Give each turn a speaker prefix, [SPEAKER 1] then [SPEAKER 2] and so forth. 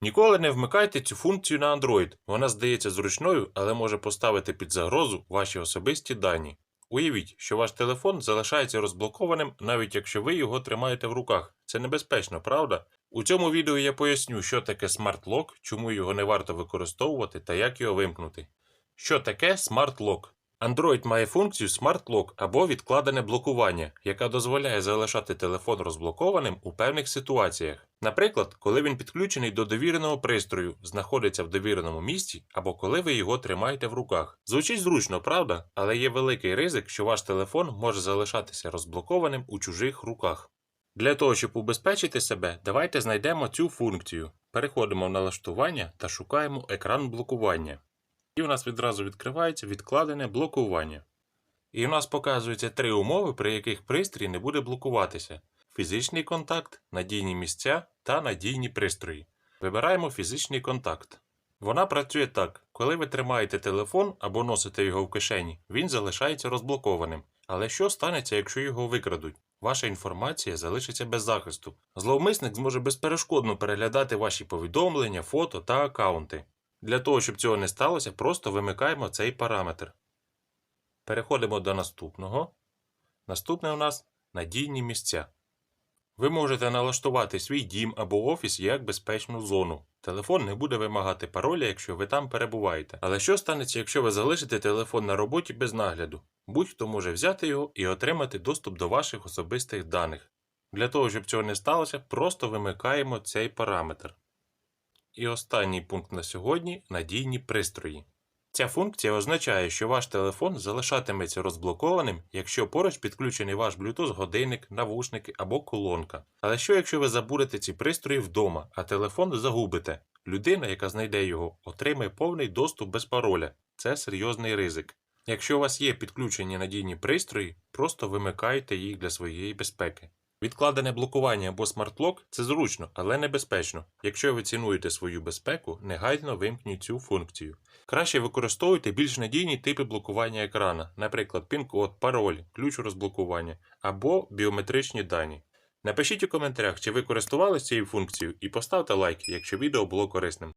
[SPEAKER 1] Ніколи не вмикайте цю функцію на Android. Вона здається зручною, але може поставити під загрозу ваші особисті дані. Уявіть, що ваш телефон залишається розблокованим, навіть якщо ви його тримаєте в руках. Це небезпечно, правда? У цьому відео я поясню, що таке Lock, чому його не варто використовувати та як його вимкнути. Що таке Lock? Android має функцію Smart Lock або відкладене блокування, яка дозволяє залишати телефон розблокованим у певних ситуаціях. Наприклад, коли він підключений до довіреного пристрою, знаходиться в довіреному місці, або коли ви його тримаєте в руках. Звучить зручно, правда? Але є великий ризик, що ваш телефон може залишатися розблокованим у чужих руках. Для того, щоб убезпечити себе, давайте знайдемо цю функцію. Переходимо в налаштування та шукаємо екран блокування. І у нас відразу відкривається відкладене блокування. І у нас показуються три умови, при яких пристрій не буде блокуватися: фізичний контакт, надійні місця та надійні пристрої. Вибираємо фізичний контакт. Вона працює так: коли ви тримаєте телефон або носите його в кишені, він залишається розблокованим. Але що станеться, якщо його викрадуть? Ваша інформація залишиться без захисту. Зловмисник зможе безперешкодно переглядати ваші повідомлення, фото та аккаунти. Для того, щоб цього не сталося, просто вимикаємо цей параметр. Переходимо до наступного. Наступне у нас надійні місця. Ви можете налаштувати свій дім або офіс як безпечну зону. Телефон не буде вимагати пароля, якщо ви там перебуваєте. Але що станеться, якщо ви залишите телефон на роботі без нагляду? Будь-хто може взяти його і отримати доступ до ваших особистих даних. Для того, щоб цього не сталося, просто вимикаємо цей параметр. І останній пункт на сьогодні надійні пристрої. Ця функція означає, що ваш телефон залишатиметься розблокованим, якщо поруч підключений ваш Bluetooth годинник, навушники або колонка. Але що якщо ви забудете ці пристрої вдома, а телефон загубите? Людина, яка знайде його, отримає повний доступ без пароля. Це серйозний ризик. Якщо у вас є підключені надійні пристрої, просто вимикайте їх для своєї безпеки. Відкладене блокування або смарт-лок – це зручно, але небезпечно. Якщо ви цінуєте свою безпеку, негайно вимкніть цю функцію. Краще використовуйте більш надійні типи блокування екрана, наприклад, пін-код, пароль, ключ розблокування або біометричні дані. Напишіть у коментарях, чи ви користувалися цією функцією, і поставте лайк, якщо відео було корисним.